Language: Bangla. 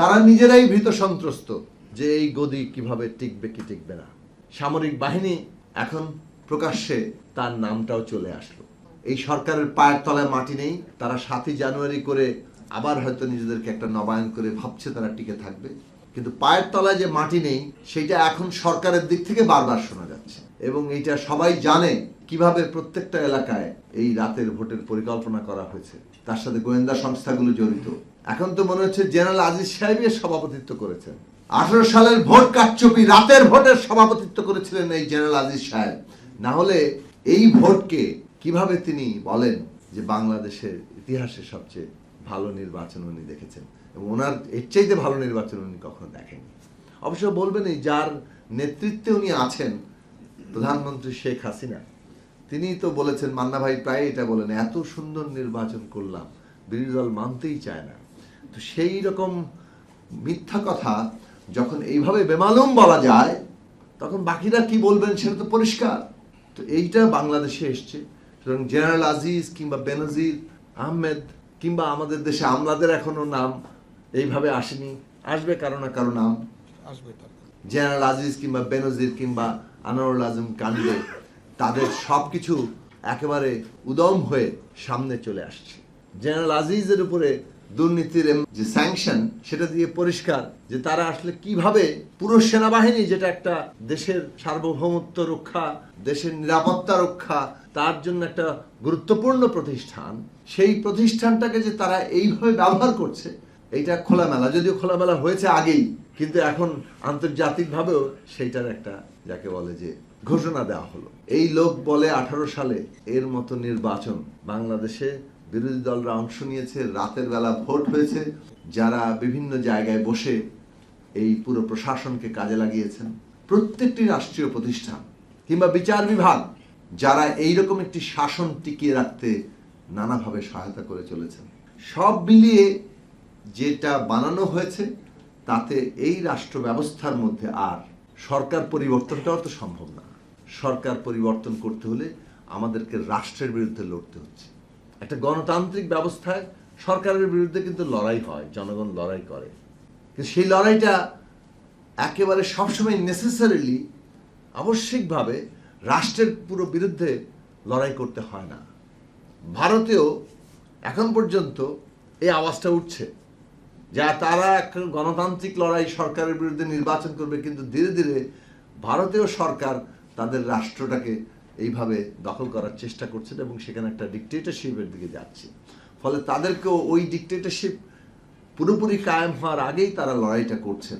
তারা নিজেরাই ভীত সন্ত্রস্ত যে এই গদি কীভাবে টিকবে কি টিকবে না। সামরিক বাহিনী এখন প্রকাশ্যে তার নামটাও চলে আসলো। এই সরকারের পায়ের তলায় মাটি নেই, তারা সাতই জানুয়ারি করে আবার হয়তো নিজেদেরকে একটা নবায়ন করে ভাবছে তারা টিকে থাকবে। কিন্তু পায়ের তলায় যে মাটি নেই, সেটা এখন সরকারের দিক থেকে বারবার শোনা যাচ্ছে। এবং এটা সবাই জানে কীভাবে প্রত্যেকটা এলাকায় এই রাতের ভোটের পরিকল্পনা করা হয়েছে। তার সাথে গোয়েন্দা সংস্থাগুলো জড়িত। এখন তো মনে হচ্ছে জেনারেল আজিজ সাহেবের সভাপতিত্ব করেছেন। আঠারো সালের ভোট কারচুপি, রাতের ভোটের সভাপতিত্ব করেছিলেন এই জেনারেল আজিজ সাহেব। না হলে এই ভোটকে কীভাবে তিনি বলেন যে বাংলাদেশের ইতিহাসে সবচেয়ে ভালো নির্বাচন উনি দেখেছেন? এবং ওনার এর চাইতে ভালো নির্বাচন উনি কখনো দেখেননি। অবশ্য বলবেনই যার নেতৃত্বে উনি আছেন প্রধানমন্ত্রী শেখ হাসিনা, তিনি তো বলেছেন, মান্না ভাই প্রায় এটা বলেন, এত সুন্দর নির্বাচন করলাম, বিরোধী দল মানতেই চায় না। তো সেই রকম মিথ্যা কথা যখন এইভাবে বেমালুম বলা যায় তখন বাকিরা কি বলবেন সেটা তো পরিষ্কার। তো এইটা বাংলাদেশে এসছে। সুতরাং জেনারেল আজিজ কিংবা বেনজির আহমেদ কিংবা আমাদের দেশে আমলাদের এখনও নাম এইভাবে আসেনি। আসবে কারও না কারও নাম। আসবে জেনারেল আজিজ কিংবা বেনজির কিংবা আনোয়ারুল আজম কান্দে তাদের সবকিছু একেবারে উদম হয়ে সামনে চলে আসছে। জেনারেল আজিজের উপরে দুর্নীতির যে স্যাংশন সেটা দিয়ে পরিষ্কার যে তারা আসলে কীভাবে পুরো সেনাবাহিনী, যেটা একটা দেশের সার্বভৌমত্ব রক্ষা, দেশের নিরাপত্তা রক্ষা, তার জন্য একটা গুরুত্বপূর্ণ প্রতিষ্ঠান, সেই প্রতিষ্ঠানটাকে যে তারা এইভাবে ব্যবহার করছে, এইটা খোলামেলা। যদিও খোলামেলা হয়েছে আগেই, কিন্তু এখন আন্তর্জাতিকভাবেও সেইটার একটা, যাকে বলে যে ঘোষণা দেওয়া হলো। এই লোক বলে আঠারো সালে এর মতো নির্বাচন বাংলাদেশে বিরোধী দলরা অংশ নিয়েছে, রাতের বেলা ভোট হয়েছে। যারা বিভিন্ন জায়গায় বসে এই পুরো প্রশাসনকে কাজে লাগিয়েছেন। প্রত্যেকটি রাষ্ট্রীয় প্রতিষ্ঠান কিংবা বিচার বিভাগ, যারা এইরকম একটি শাসন টিকিয়ে রাখতে নানাভাবে সহায়তা করে চলেছেন। সব মিলিয়ে যেটা বানানো হয়েছে, তাতে এই রাষ্ট্র ব্যবস্থার মধ্যে আর সরকার পরিবর্তনটাও তো সম্ভব না। সরকার পরিবর্তন করতে হলে আমাদেরকে রাষ্ট্রের বিরুদ্ধে লড়তে হচ্ছে। একটা গণতান্ত্রিক ব্যবস্থায় সরকারের বিরুদ্ধে কিন্তু লড়াই হয়, জনগণ লড়াই করে। কিন্তু সেই লড়াইটা একেবারে সবসময় নেসেসারিলি আবশ্যিকভাবে রাষ্ট্রের পুরো বিরুদ্ধে লড়াই করতে হয় না। ভারতেও এখন পর্যন্ত এই আওয়াজটা উঠছে যা তারা এখন গণতান্ত্রিক লড়াই সরকারের বিরুদ্ধে নির্বাচন করবে, কিন্তু ধীরে ধীরে ভারতীয় সরকার তাদের রাষ্ট্রটাকে এইভাবে দখল করার চেষ্টা করছেন এবং সেখানে একটা ডিকটেটারশিপের দিকে যাচ্ছে। ফলে তাদেরকেও ওই ডিকটেটারশিপ পুরোপুরি কায়েম হওয়ার আগেই তারা লড়াইটা করছেন।